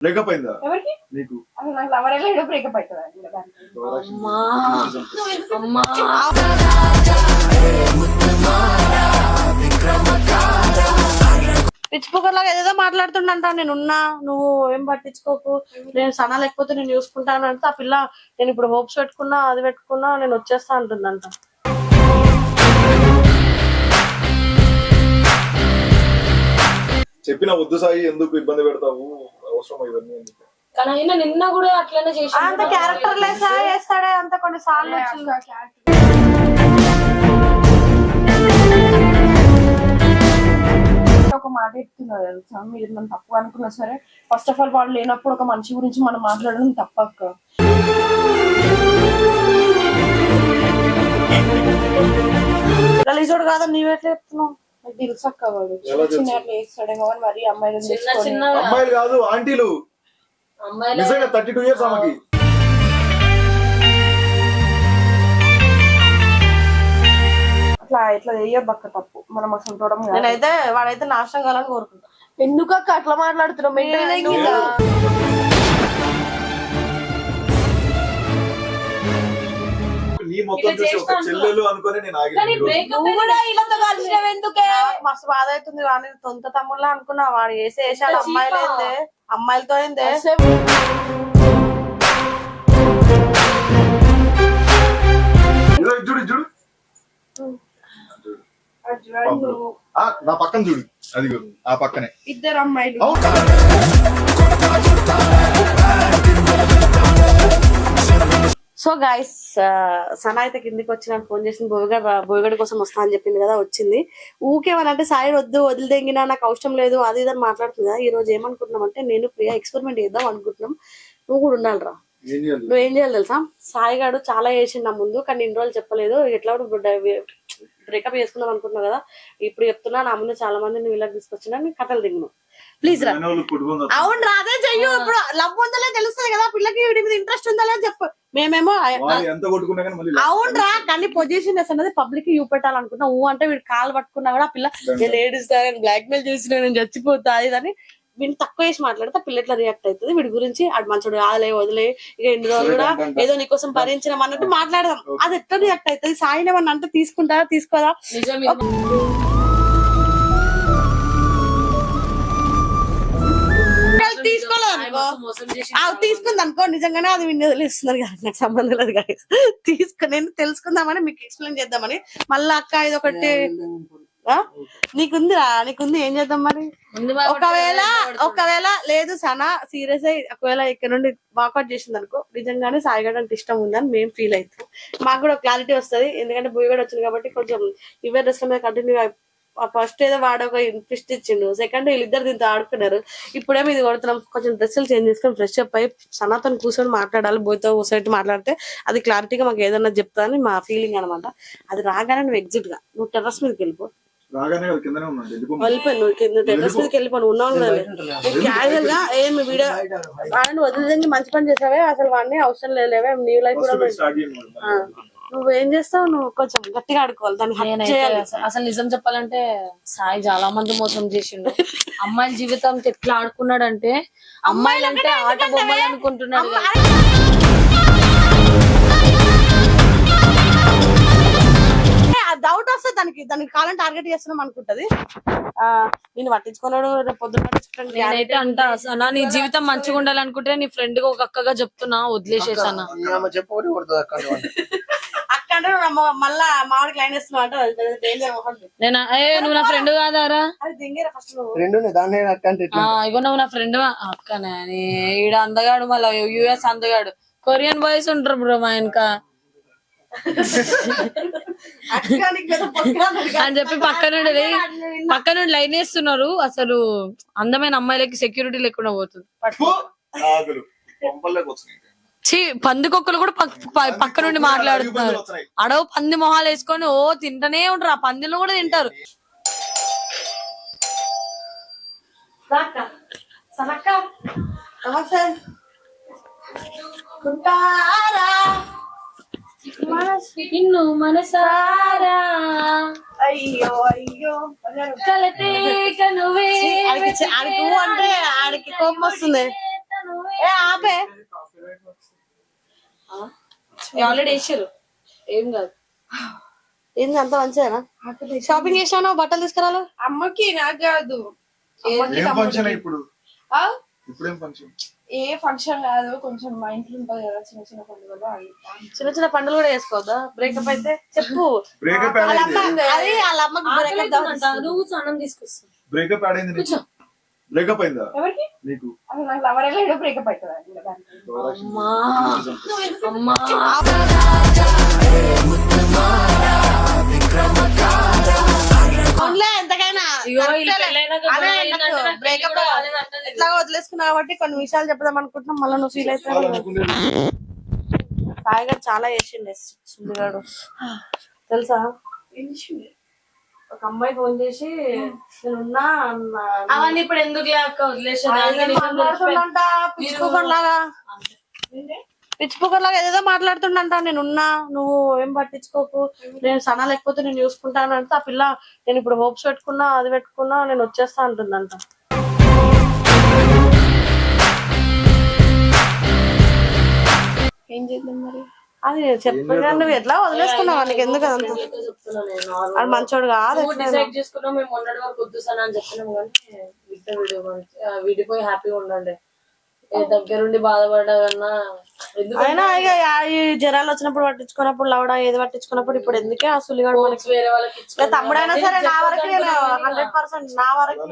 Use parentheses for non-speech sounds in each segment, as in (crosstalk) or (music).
Breakup అయిందా? ఎవరికి? నీకు. బ్రేకప్ పిచ్చిపోకర్లాగా ఏదేదో మాట్లాడుతుండంట. నేను ఉన్నా. నువ్వు ఏం పట్టించుకోకు. నేను సనా లేకపోతే నేను చూసుకుంటాను అంటే. ఆ పిల్ల నేను ఇప్పుడు హోప్స్ పెట్టుకున్నా అది పెట్టుకున్నా నేను వచ్చేస్తా అంటుందంట. చెప్పిన వద్దు సాయి ఎందుకు ఇబ్బంది పెడతావు? అవసరం ఇవన్నీ చెప్పి. కానీ అయినా నిన్న కూడా అట్లనే చేసి అంత క్యారెక్టర్ లెస్ చేస్తాడే? అంత కొన్ని సార్లు వచ్చింది ఒక మాట చెప్తున్నారు తెలుసా? మీరు మనం తప్పు అనుకున్నా సరే ఫస్ట్ ఆఫ్ ఆల్ వాళ్ళు లేనప్పుడు ఒక మనిషి గురించి మనం మాట్లాడడం తప్పక్క. గలీజోడు కాదని నీవెట్లా చెప్తున్నావు? అక్క వాడు ఎలా తెలుసు? చిన్న అట్లా వేస్తాడేమో అని మరి అమ్మాయిలు చిన్న చిన్న అమ్మాయిలు కాదు ఆంటీలు. అమ్మాయిలు నిజంగా థర్టీ టూ ఇయర్స్ ఆమెకి. అట్లా ఇట్లా చేయొద్దు అక్క తప్పు. మనం అసలు చూడడం కాదు. నేనైతే వాడైతే నాశనం కావాలని కోరుకుంటా. ఎందుకు అక్క అట్లా మాట్లాడుతున్నావు? మెంటల్ తగ్గిందా మొత్తం చూసి ఒక చెల్లెలు అనుకొని నేను నువ్వు కూడా వీళ్ళతో కలిసినావు ఎందుకే? మస్తు బాధ అవుతుంది కానీ సొంత తమ్ముళ్ళ అనుకున్నా వాడు వేసే వేసాడు అమ్మాయిలు ఏందే? అమ్మాయిలతో ఏందే? చూడు చూడు. ఆ, నా పక్కన చూడు. అది ఆ పక్కనే. ఇద్దరు అమ్మాయిలు. అవును? సో గైస్ సనా అయితే కిందికి వచ్చి నాకు ఫోన్ చేసింది బోయగడ బోయగడ కోసం వస్తా అని చెప్పింది కదా వచ్చింది. ఊకేమనంటే సాయి వద్దు వదిలిదెంగినా నాకు అవసరం లేదు అది ఇది అని మాట్లాడుతుంది? కదా ఈ రోజు ఏమనుకుంటున్నాం అంటే నేను ప్రియా ఎక్స్పెరిమెంట్ చేద్దాం అనుకుంటున్నాం. నువ్వు కూడా ఉండాలిరా. నువ్వు ఏం చేయాలి తెలుసా? సాయి గాడు చాలా చేసిండు నా ముందు కానీ ఇన్ని రోజులు చెప్పలేదు. ఎట్లా బ్రేకప్ చేసుకుందాం అనుకుంటున్నావు కదా. ఇప్పుడు చెప్తున్నా నా ముందు చాలా మంది నువ్వు ఇలా తీసుకొచ్చినా నేను కథలు దిగును ప్లీజ్ రా. అవును రా అదే చెయ్యు. ఇప్పుడు లవ్ ఉందలే తెలుస్తుంది కదా పిల్లకి వీడి మీద ఇంట్రెస్ట్ ఉందలే అని చెప్పు. మేమేమో అవును రా కానీ పొజిషన్ అన్నది పబ్లిక్కి చూపెట్టాలనుకున్నా ఊ అంటే వీడు కాలు పట్టుకున్నా కూడా ఆ పిల్ల నేను ఏడుస్తా నేను బ్లాక్ మెయిల్ చేసిన నేను చచ్చిపోతా అది అని వీడిని తక్కువ చేసి మాట్లాడితే పిల్ల ఎట్లా రియాక్ట్ అవుతుంది? వీడి గురించి ఆడు మంచోడు కాదులే వదిలే ఇక ఎన్ని రోజులు కూడా ఏదో నీకోసం భరించినాం అన్నట్టు మాట్లాడదాం. అది ఎట్లా రియాక్ట్ అవుతుంది? సాయిని ఏమన్నా అంటే తీసుకుంటారా తీసుకోదా తీసుకోలేదు తీసుకుంది అనుకో నిజంగానే అది విని వదిలేస్తున్నారు కదా నాకు సంబంధం లేదు guys. తీసుకుని నేను తెలుసుకుందామని మీకు ఎక్స్ప్లెయిన్ చేద్దామని. మళ్ళీ అక్క ఇది ఒకటి? నీకుందిరా నీకుంది ఏం చేద్దాం మరి? ఒకవేళ ఒకవేళ లేదు సనా సీరియస్ అయ్యి ఒకవేళ ఇక్కడ నుండి వాకౌట్ చేసింది అనుకో నిజంగానే సాయిగడ అంటే ఇష్టం ఉందని మేము ఫీల్ అవుతాం. మాకు కూడా క్లారిటీ వస్తది ఎందుకంటే బుయ్యగడ వచ్చింది కాబట్టి కొంచెం ఇవే డ్రెస్ల మీద కంటిన్యూ ఫస్ట్ ఏదో వాడు ఒక ఇంట్రెస్ట్ ఇచ్చిండు. సెకండ్ వీళ్ళిద్దరు దీంతో ఆడుకున్నారు. ఇప్పుడేమో ఇది కొడుతున్నాం. కొంచెం డ్రెస్సులు చేంజ్ చేసుకొని ఫ్రెష్ అప్ అయ్యి సనాతన్ కూర్చొని మాట్లాడాలి. బోయ్తో కూర్చొని మాట్లాడితే అది క్లారిటీగా మాకు ఏదన్నా చెప్తా అని మా ఫీలింగ్ అనమాట అది రాగానే నువ్వు ఎగ్జిట్గా. నువ్వు టెర్రస్ మీదకి వెళ్ళిపో. వెళ్ళిపోయి నువ్వు కింద టెర్రస్ మీదకి వెళ్ళిపో. నువ్వు ఉన్నావు కదా. క్యాజువల్గా ఏం వీడియో వాడిని వదిలేదండి మంచి పని చేసావే. అసలు వాడిని అవసరం లేవే. నీ లైఫ్ కూడా నువ్వు ఏం చేస్తావు? నువ్వు కొంచెం గట్టిగా ఆడుకోవాలి. దాన్ని చేయాలి. అసలు నిజం చెప్పాలంటే సాయి చాలా మంది మోసం చేసిండు. అమ్మాయిల జీవితం ఎట్లా ఆడుకున్నాడంటే అమ్మాయిలు అంటే ఆట బొమ్మలు అనుకుంటున్నాడు. డౌట్ వస్తుంది దానికి దానికి కాలం టార్గెట్ చేస్తున్నాం అనుకుంటది. ఆ నేను పట్టించుకున్నాడు రేపు పొద్దున్న పట్టించుకుంటాను నేనైతే అంటా అసలు నీ జీవితం మంచిగా ఉండాలనుకుంటే నీ ఫ్రెండ్గా ఒక అక్కగా చెప్తున్నా వదిలేసేసానా చెప్పకూడదు కొడుతుంది అక్కడ అక్క అంటే నువ్వు మ- మళ్ళా మామిడికి లైన్ వేస్తున్నావు అంటే అది డేంజర్ మొహం నేను? ఏ నువ్వు నా ఫ్రెండ్ కాదారా? అది ఫస్ట్ దాన్ని అక్క అంటే ఇగో నువ్వు నా ఫ్రెండ్ అక్కనే ఈడ అందగాడు మళ్ళీ యుఎస్ అందగాడు. కొరియన్ బాయ్స్ ఉంటారు బ్రో మా వెనక. అని చెప్పి పక్క నుండి లే- పక్క నుండి లైన్ వేస్తున్నారు. అసలు అందమైన అమ్మాయిలకి సెక్యూరిటీ లేకుండా పోతుంది. ఛీ పందికొక్కలు కూడా పక్క నుండి మాట్లాడుతున్నారు. అడవు పంది మొహాలు వేసుకొని ఓ తింటనే ఉంటారు ఆ పందిలో కూడా తింటారు. నిన్ను మనసారా? అయ్యో అయ్యో. ఆడికి చ- ఆడికి అంటే ఆడికి కోపం వస్తుంది. ఏ ఆపే. ఆల్రెడీ వేసారు ఏం కాదు. ఏంది అంత మంచిదేనా? షాపింగ్ చేసాను బట్టలు తీసుకురాలు? అమ్మకి నాకు కాదు. ఏం ఫంక్షన్ ఇప్పుడు? ఆ? ఇప్పుడేం ఫంక్షన్ ఏ ఫంక్షన్ కాదు. కొంచెం మా ఇంట్లో ఉంటుంది కదా చిన్న చిన్న పండుగలు చిన్న చిన్న పండుగలు కూడా చేసుకోవద్దా? బ్రేకప్ అయితే చెప్పు. బ్రేకప్ అది. వాళ్ళ అమ్మకి నువ్వు స్నానం తీసుకొస్తావు బ్రేకప్ నీకు? బ్రేకప్ అయిందా ఎవరికి? నీకు? అసలు లవర్ బ్రేకప్ ఎట్లా వదిలేసుకున్నా కాబట్టి కొన్ని విషయాలు చెప్దాం అనుకుంటున్నాం. మళ్ళీ నువ్వు ఫీల్ అవుతావు. సాయిగాడు చాలా చేసిండే సుందిగాడు తెలుసా? ఒక అమ్మాయి ఫోన్ చేసి అన్న- అవన్నీ ఇప్పుడు ఎందుకు లేక ఆయన మాట్లాడుతుండంట? ఏదేదో నేనున్నా నువ్వు ఏం పట్టించుకోకు. నేను సన లేకపోతే నేను చూసుకుంటాను అంటే ఆ పిల్ల నేను ఇప్పుడు హోప్స్ పెట్టుకున్నా అది పెట్టుకున్నా నేను వచ్చేస్తా అంటుందంట. ఏం చేద్దాం మరి? అది చెప్పగా నువ్వు ఎట్లా వదిలేసుకున్నావు నీకు ఎందుకు అదంతా? అది మంచోడు కాదు నువ్వు డిసైడ్ చేసుకున్నావు మేము మొన్నటి వరకు వద్దు సార్ అని చెప్పినాం కానీ విడియో విడిపోయి హ్యాపీగా ఉండండి. ఏ దగ్గరుండి బాధపడకన్నా ఎందుకు అయినా ఇక యా- ఈ జ్వరాలు వచ్చినప్పుడు పట్టించుకున్నప్పుడు లవడా ఏది పట్టించుకున్నప్పుడు ఇప్పుడు ఎందుకే ఆ సులిగాడు మనకి? వేరే వాళ్ళకి ఇక ఇచ్చుకోవడం. తమ్ముడైనా సరే నా వరకు నేను హండ్రెడ్ పర్సెంట్ నా వరకు.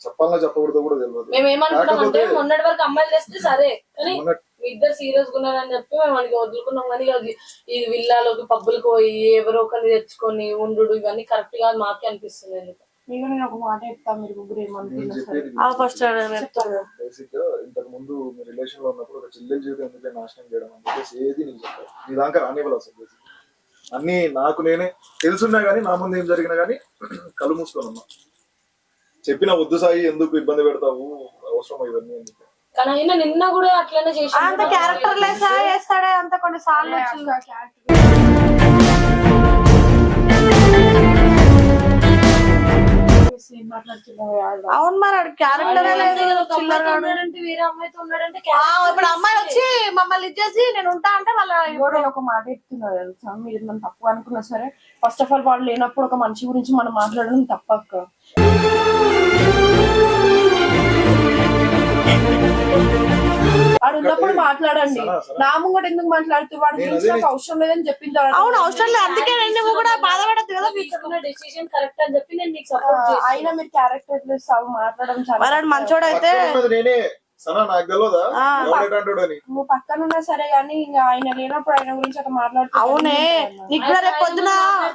చెప్పాలన్నా చెప్పకూడదు కూడా తెలియదు మేము ఏమనుకున్నాం అంటే మొన్నటి వరకు అమ్మాయిలు తెస్తే సరే కానీ ఇద్దరు సీరియస్ ఉన్నారని చెప్పి మేము మనకి వదులుకున్నాం. కానీ అది ఈ విల్లాలోకి పబ్బులకు పోయి ఎవరో ఒకరిని తెచ్చుకొని ఉండు ఇవన్నీ కరెక్ట్గా మాకే అనిపిస్తుంది ఎందుకు? మీకు నేను ఒక మాట చెప్తాను మీరు ముగ్గురు నేను ఏమనుకున్నారు ఫస్ట్ చెప్తాను బేసిక్గా ఇంతకు ముందు మీ రిలేషన్లో ఉన్నప్పుడు ఒక చెల్లెల జీవితం ఎందుకే నాశనం చేయడం అని చెప్పేసి ఏది నీకు చెప్పారు నీ దాకా రానివ్వాలి అసలు అన్ని నాకు నేనే తెలుసున్నా గానీ నా ముందు ఏం జరిగినా గానీ కళ్ళు మూసుకోనమ్మా చెప్పిన వద్దు సాయి ఎందుకు ఇబ్బంది పెడతావు? అవసరం ఇవన్నీ కానీ అయినా నిన్న కూడా అట్లనే చేసి అంత క్యారెక్టర్ లెస్ చేస్తాడే అంత కొన్ని సార్లు వచ్చింది. అవును మరి క్యారెక్టర్ లేదు చిల్లర ఉన్నాడంటే వేరే అమ్మాయితో ఉన్నాడంటే ఇప్పుడు అమ్మాయి మమ్మల్ని ఇచ్చేసి నేను ఉంటా అంటే వాళ్ళ నేను ఒక మాట చెప్తున్నా తెలుసా? మీరు నన్ను తప్పు అనుకున్నా సరే ఫస్ట్ ఆఫ్ ఆల్ వాళ్ళు లేనప్పుడు ఒక మనిషి గురించి మనం మాట్లాడడం తప్పక్క. వాడు ఉన్నప్పుడు మాట్లాడండి. నా ముంగట ఎందుకు మాట్లాడుతూ వాడి గురించి నాకు అవసరం లేదని చెప్పిన తర్వాత అవును అవసరం లేదు. అందుకే నేను నువ్వు కూడా బాధపడద్దు కదా తీసుకున్న డెసిషన్ కరెక్ట్ అని చెప్పి నేను నీకు ఆ, సపోర్ట్ అయినా మీరు క్యారెక్టర్ మాట్లాడడం చాలా మరి మంచోడు అయితే పక్కన ఉన్నది నేనే. అని నువ్వు పక్కన ఉన్నా సరే కానీ ఇంకా ఆయన లేనప్పుడు ఆయన గురించి అట్లా మాట్లాడుతూ అవునే. నీకు కూడా రేపు పొద్దున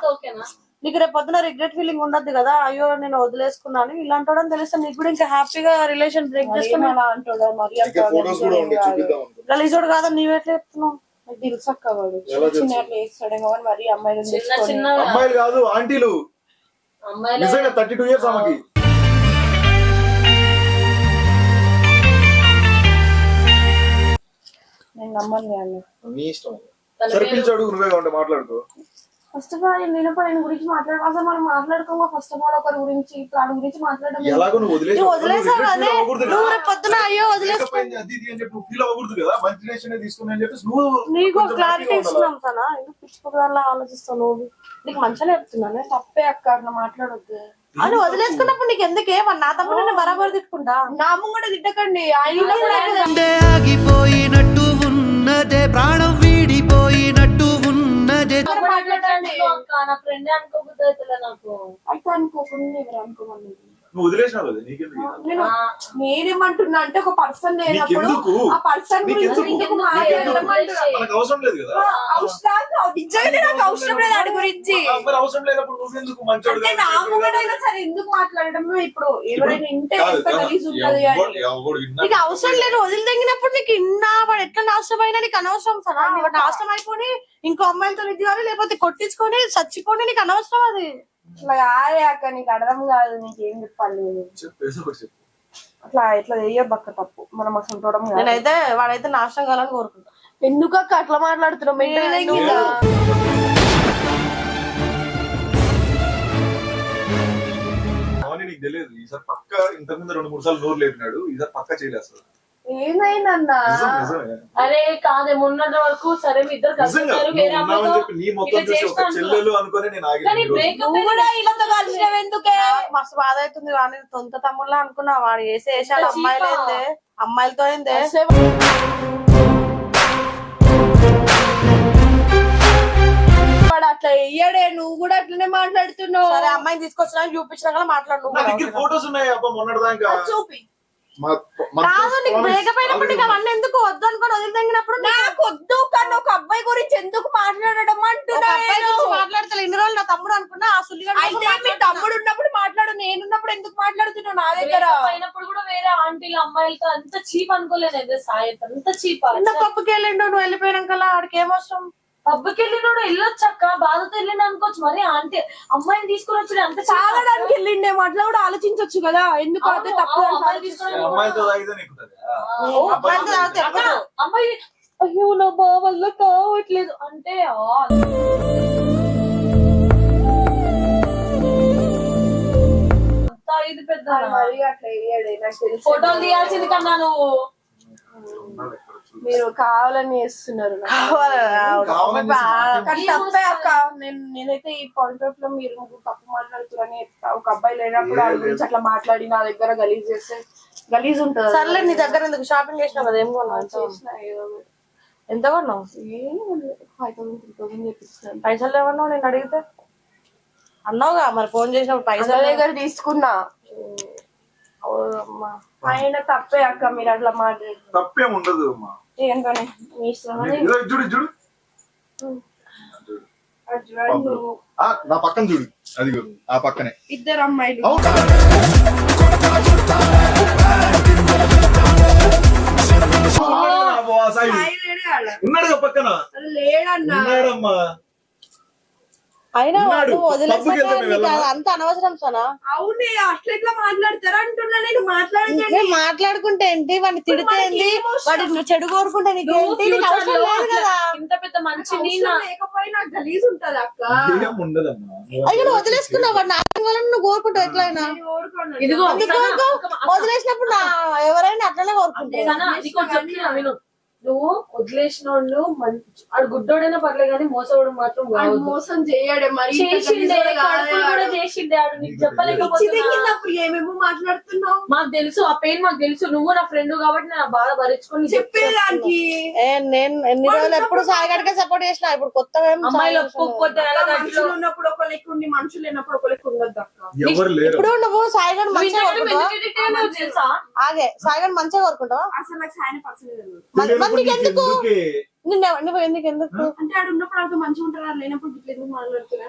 ఓకేనా? నీకు రేపు పొద్దున రిగ్రెట్ ఫీలింగ్ ఉండద్దు కదా? అయ్యో నేను వదిలేసుకున్నాను. ఇలాంటి తెలిస్తే నీకు కూడా ఇంకా హ్యాపీగా రిలేషన్ బ్రేక్ చేసుకుని అలా అంటాడు? మరి గలీజోడు కాదా నీవెట్లా చెప్తున్నావు? నాకు తెలుసు అక్క వాడు. చిన్న చిన్న అట్లా వేస్తాడేమో కానీ మరి అమ్మాయిలు చిన్న చిన్న అమ్మాయిలు కాదు ఆంటీలు. నిజంగా థర్టీ టూ ఇయర్స్ ఆమెకి. నమ్మను నేను నీ ఇష్టం. సరే పిలిచి అడుగు నువ్వే ఉంటే మాట్లాడుకో. ఫస్ట్ ఆఫ్ ఆల్ ఆయన లేనప్పుడు ఆయన గురించి మాట్లాడ అసలు మనం మాట్లాడుకోమా. ఫస్ట్ ఆఫ్ ఆల్ ఒకరి గురించి వాడి గురించి మాట్లాడడం ఎలాగో నువ్వు వదిలేసి నువ్వు వదిలేసావు అదే. నువ్వు రేపు పొద్దున అయ్యో వదిలేసు అది ఇది అని చెప్పి నువ్వు ఫీల్ అవ్వకూడదు కదా? మంచి రిలేషన్ అని చెప్పేసి నువ్వు నీకు క్లారిటీ. ఇస్తున్నాం సనా ఎందుకు పిచ్చిపోదాలా ఆలోచిస్తావు నువ్వు? నీకు మంచిగా చెప్తున్నానే తప్పే అక్క అట్లా మాట్లాడొద్దు. అని వదిలేసుకున్నప్పుడు నీకు ఎందుకే? మరి నా తమ్ముడు నేను బరాబర్ తిట్టుకుంటా? నా ముంగట తిట్టకండి. ఆయన ఆగిపోయినట్టు మాట్లాడండి నా ఫ్రెండ్ అనుకోబుద్ది నాకు. అయితే అనుకోకుండా ఎవరు అనుకోమని నువ్వు వదిలేసినావు కదా నీకెందుకు ఇది? నేను నేనేమంటున్నా అంటే ఒక పర్సన్ లేనప్పుడు నీకెందుకు? ఆ పర్సన్ గురించి నీకెందుకు? ఇందుకు నీకెందుకు? మాట్లాడడం అంటున్నా. మనకు అవసరం లేదు కదా ఆ, అవసరం నాకు లేదు వాడి గురించి ఆ, మరి అవసరం లేనప్పుడు నువ్వెందుకు మంచోడు అంటే నా సరే ఎందుకు మాట్లాడడం ఇప్పుడు ఎవరైనా ఇంటే కాదు, ఎంత కాదు. గలీజ్ ఉంటది ఎవడు- అని ఎవడు విన్నా- నీకు అవసరం లేదు వదిలి తగ్గినప్పుడు నీకు ఇన్నా వాడు ఎట్లా నాశనం అయినా నీకు అనవసరం వాడు నాశనం అయిపోయి ఇంకో అమ్మాయిలతో ఇది కానీ లేకపోతే కొట్టించుకొని చచ్చిపోయి నీకు అనవసరం అది ఇట్లా కాదే అక్క నీకు అర్థం కాదు నీకేం చెప్పాలి ఒకటి చెప్పు. అట్లా ఇట్లా చేయొద్దు అక్క తప్పు. మనం అసలు చూడడం కాదు. నేనైతే వాడైతే నాశనం కావాలని కోరుకుంటా. ఎందుకు అక్క అట్లా మాట్లాడుతున్నావు? మెంటల్ నువ్వు- నీకు తెలియదు. ఈసారి పక్క ఇంతకుముందు రెండు మూడు సార్లు నోరు లేపినాడు. ఈసారి పక్క చేయలేస్తాడు ఏమైందన్నా? అరే కాదే మొన్నటి వరకు సరే మీ ఇద్దరు చూసి కానీ కలిసినావు ఎందుకే? మస్తు బాధ అవుతుంది వాడిని సొంత తమ్ముళ్ళ అనుకున్నా వాడు వేసే వేసాడు. అమ్మాయిలు ఏందే? అమ్మాయిలతో ఏందే? వాడు అట్లా వెయ్యడే నువ్వు కూడా అట్లనే మాట్లాడుతున్నావు. సరే అమ్మాయిని తీసుకొచ్చినా చూపించినా కూడా మాట్లాడు ఫోటోస్ ఉన్నాయి చూపి. ఎందుకు వద్దు అనుకోని వదిలితెంగినప్పుడు నాకు వద్దు కానీ ఒక అబ్బాయి గురించి ఎందుకు మాట్లాడడం ఒక అంటున్నా మాట్లాడతా ఇన్ని రోజులు నా తమ్ముడు అనుకున్నా ఆ సుల్లిగా అయితే మీ తమ్ముడు ఉన్నప్పుడు మాట్లాడు నేనున్నప్పుడు ఎందుకు మాట్లాడుతున్నావు నా దగ్గర? అయినప్పుడు కూడా వేరే ఆంటీలు అమ్మాయిలతో అంత చీప్ అనుకోలేదు సాయి అంత చీప్ చిన్న పప్పుకి వెళ్ళిండు నువ్వు వెళ్ళిపోయినాక ఆడికి ఏం అవసరం? పబ్బుకి వెళ్ళినోడు వెళ్ళొచ్చక్క బాధతో వెళ్ళిండు అనుకోవచ్చు మరి ఆంటీ అమ్మాయిని తీసుకుని వచ్చి అంత తాగడానికి వెళ్ళిండేమో అట్లా కూడా ఆలోచించవచ్చు కదా. ఎందుకు అదే తప్పు అక్క? అమ్మాయి అయ్యో నా బా వల్ల కావట్లేదు. అంటే ఇది పెద్ద మరి అట్లా వేయడే నాకు తెలుసు. ఫోటోలు తీయాల్సింది కన్నా నువ్వు. మీరు కావాలని చేస్తున్నారు. కానీ తప్పే అక్క. నేను నేనైతే ఈ పాయింట్ ఆఫ్లో మీరు తప్పు మాట్లాడుతున్నారని. ఒక అబ్బాయి లేనప్పుడు వాళ్ళ గురించి అట్లా మాట్లాడి నా దగ్గర గలీజ్ చేస్తే గలీజ్ ఉంటుంది. సర్లే నీ దగ్గర ఎందుకు? షాపింగ్ చేసినావు కదా ఏం కొన్నావు? ఒకటి. ఎంత కొన్నావు? ఏం ఫైవ్ థౌసండ్ త్రీ థౌసండ్ చెప్పిస్తాను. పైసలు ఏమన్నావు నేను అడిగితే? అన్నావుగా మరి ఫోన్ చేసినప్పుడు పైసల దగ్గర తీసుకున్నా. ఆయన తప్పే అక్క మీరు అట్లా మాట్లాడు తప్పేం ఉండదు అమ్మా. ఏంటనే మీ చూడు చూడు నా పక్కన చూడు అది ఆ పక్కనే ఇద్దరు అమ్మాయిలు? ఉన్నాడు పక్కన లేడన్నా ఉన్నాడమ్మా అయినా ఉన్నాడు. నువ్వు వదిలేసాక పబ్బుకి వెళ్తే మేము నీకు అంత అనవసరం సనా? అవునే అట్లా ఎట్లా మాట్లాడతారా అంటున్నా నేను మాట్లాడుకుంటే ఏంటి? వాడిని తిడితే ఏంటి? వాడి నువ్వు చెడు కోరుకుంటే నీకు ఇంత పెద్ద మంచి లేకపోయినా గలీజ్ ఉంటది అక్క. అయ్యో నువ్వు వదిలేసుకున్నావు వాడు నాకు వాళ్ళని నువ్వు కోరుకుంటావు ఎట్లయినా. వదిలేసినప్పుడు నా ఎవరైనా అట్లనే కోరుకుంటారు. నువ్వు వదిలేసిన వాళ్ళు మంచి ఆడు గుడ్డోడైనా పర్లేదు కానీ మోసవాడు మాత్రం వాడు. మోసం చేయడే మరి ఇంత చేసిండే కూడా. చేసిండే ఆడు నీకు ఏమేమో మాట్లాడుతున్నావు. మాకు తెలుసు ఆ పెయిన్ మాకు తెలుసు. నువ్వు నా ఫ్రెండ్ కాబట్టి నేను బాధ భరించుకొని నీకు చెప్పేదానికి. ఏ నేను ఎన్ని రోజులు ఎప్పుడు సాయిగడికే సపోర్ట్ చేసిన ఇప్పుడు కొత్తగా ఏం అమ్మాయిలు? ఒప్పుకోకపోతే మనుషులు ఉన్నప్పుడు ఒక లెక్క ఉండి మనుషులు లేనప్పుడు ఒక లెక్క ఉండదు అక్క. ఎవరు లేరు. ఇప్పుడు నువ్వు సాయిగడ్ మంచిగా ఆగే సాయిగడ్ మంచిగా కోరుకుంటావా? అసలు నాకు సాయన పర్సన్ ఎందుకు? నువ్వు ఎందుకు ఎందుకు? అంటే ఆడు ఉన్నప్పుడు ఆడితో మంచిగా ఉంటారు? లేనప్పుడు ఇట్లా ఎందుకు మాట్లాడుతున్నా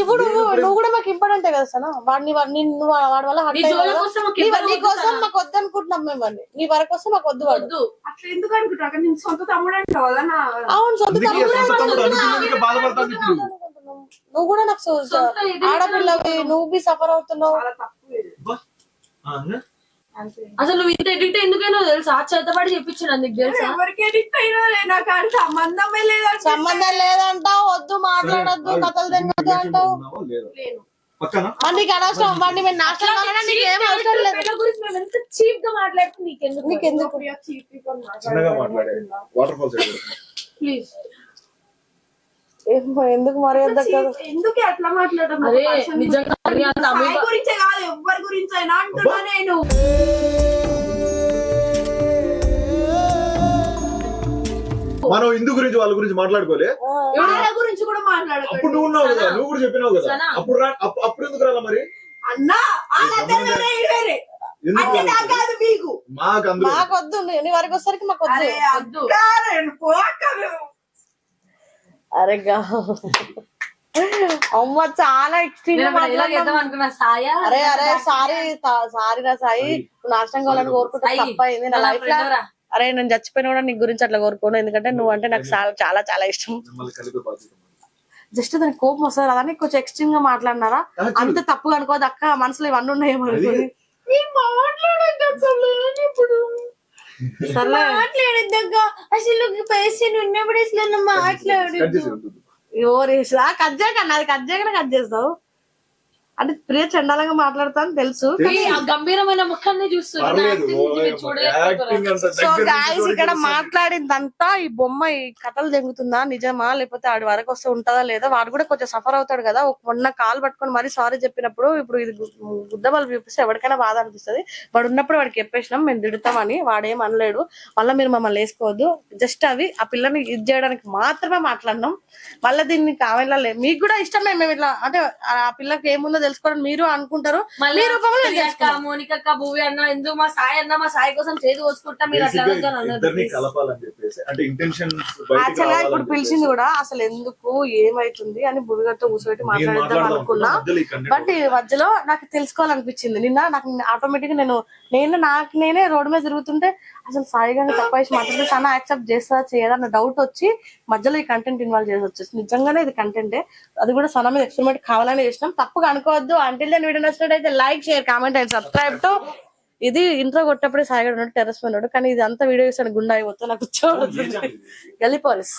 ఇప్పుడు నువ్వు నువ్వు కూడా మాకు ఇంపార్టెంట్ కదా సనా? వాడిని వాడిని నువ్వు వాడి వల్ల నీ? కోసం మాకు కోసం వద్దు అనుకుంటున్నాం మేము నీ వరకు వస్తే మాకు వద్దు వద్దు. అట్లా ఎందుకు నేను సొంత తమ్ముడు అవును సొంత తమ్ముడు నువ్వు కూడా నాకు ఆడపిల్లవి నువ్వు బి సఫర్ అవుతున్నావు చాలా తప్పు ఇది. అబ్బా. ఆ, ఇంకా? అంతే అసలు నువ్వు ఇంత ఎడిక్ట్ ఎందుకైనా తెలుసా? చేతబడి చెప్పించిన నీకు తెలుసా? ఎవరికి ఎడిక్ట్ అయినా నాకు ఆడ సంబంధమే లేదంటే సంబంధం లేదంటావు వద్దు మాట్లాడొద్దు కథలు తినొద్దు అంటావు. లేదా? నీకు అనవసరం వాడిని మేము నాశనం కావాలన్నా నీకు ఏం అవసరం లేదు. పిల్లల గురించి మేము ఎంత చీప్గా మాట్లాడుతూ నీకెందుకు? నీకెందుకు? చిన్నగా మాట్లాడే. వాటర్ ఫాల్స్ ప్లీజ్ ఎందుకు మర్యాద కదా? ఎందుకు అట్లా మాట్లాడడం? గురించే కాదు ఎవరి గురించి అయినా అంటున్నా నేను. మనం ఇందు గురించి వాళ్ళ గురించి మాట్లాడుకోలే? వాళ్ళ గురించి కూడా అప్పుడు మాట్లాడకండి నువ్వు ఉన్నావు కదా నువ్వు కూడా చెప్పినావు కదా. అప్పుడు అప్పుడు ఎందుకు రాలా మరి? అన్నా వేరే మీకు. మాకు అందరూ మాకు వద్దు నీ నీ వరకు వచ్చేసరికి మాకు వద్దు అరే అమ్మ చాలా ఎక్స్ట్రీమ్ అనుకున్నా సాయా? అరే అరే సారీ సారీ రా సాయి. నువ్వు నాశనం కావాలని కోరుకుంటా తప్పైంది నా లైఫ్లో. అరే నేను చచ్చిపోయినా కూడా నీ గురించి అట్లా కోరుకోను. ఎందుకంటే నువ్వు అంటే నాకు చాలా చాలా చాలా ఇష్టం. జస్ట్ దానికి కోపం వస్తుంది? అదని కొంచెం ఎక్స్ట్రీమ్గా మాట్లాడినారా? అంత తప్పు అనుకోదు అక్క మనసులో ఇవన్నీ ఉన్నాయేమో అనుకోని నేను మాట్లాడొద్దు అసలు పేషెంట్ ఉన్నప్పుడు అసలు మాట్లాడు. ఎవరు కట్ చేయకన్నా అది కట్ చేస్తావు. అంటే ప్రియ చండాలంగా మాట్లాడతాను తెలుసు గంభీరమైన ముఖాన్ని సో గాయస్ ఇక్కడ. మాట్లాడిందంతా ఈ బొమ్మ ఈ కథలు తెగుతుందా నిజమా లేకపోతే ఆడి వరకు వస్తే ఉంటుందా లేదా వాడు కూడా కొంచెం సఫర్ అవుతాడు కదా ఒక మొన్న కాల్ పట్టుకొని మరీ సారీ చెప్పినప్పుడు ఇప్పుడు ఇది గు- గుద్దబలు చూపిస్తే ఎవరికైనా బాధ అనిపిస్తుంది. వాడు ఉన్నప్పుడు వాడికి చెప్పేసినాం మేము తిడతామని వాడేం అనలేడు. మళ్ళీ మీరు మమ్మల్ని వేసుకోవద్దు. జస్ట్ అవి ఆ పిల్లని ఇది చేయడానికి మాత్రమే మాట్లాడినాం. మళ్ళీ దీన్ని కావాలే మీకు కూడా ఇష్టమే మేము ఇట్లా అంటే ఆ పిల్లకి ఏముందో తెలుసుకోవడం మీరు అనుకుంటారు మళ్ళీ రూపంలో. మోనికక్క భూవి అన్న ఎందుకు మా సాయి అన్న మా సాయి కోసం చేతి కోసుకుంటా మీరు అట్లా యాక్చువల్గా ఇప్పుడు పిలిచింది కూడా అసలు ఎందుకు ఏమైతుంది అని బుడిగతో కూర్చోబెట్టి మాట్లాడేద్దాం అనుకున్నా బట్ ఈ మధ్యలో నాకు తెలుసుకోవాలనిపించింది. నిన్న నాకు ఆటోమేటిక్గా నేను నేను నాకు నేనే రోడ్డు మీద తిరుగుతుంటే అసలు సాయి గారిని తక్కువ వేసి మాట్లాడితే చాలా యాక్సెప్ట్ చేస్తా చేయదా అన్న డౌట్ వచ్చి మధ్యలో ఈ కంటెంట్ ఇన్వాల్వ్ చేసి వచ్చేసి నిజంగానే ఇది కంటెంటే అది కూడా సన మీద ఎక్స్పెరిమెంట్ కావాలని చేసినాం. తప్పుగా అనుకోవద్దు. అంటే నేను వీడియో నచ్చినట్టయితే like share comment and subscribe to ఇది ఇంట్రో కొట్టప్పుడే సాయి గారు ఉన్నాడు టెరస్ ఉన్నాడు. కానీ ఇది అంతా వీడియో చూసాను గుండా అయిపోతే నాకు చూడదు (laughs) గల్లీ పోలీస్.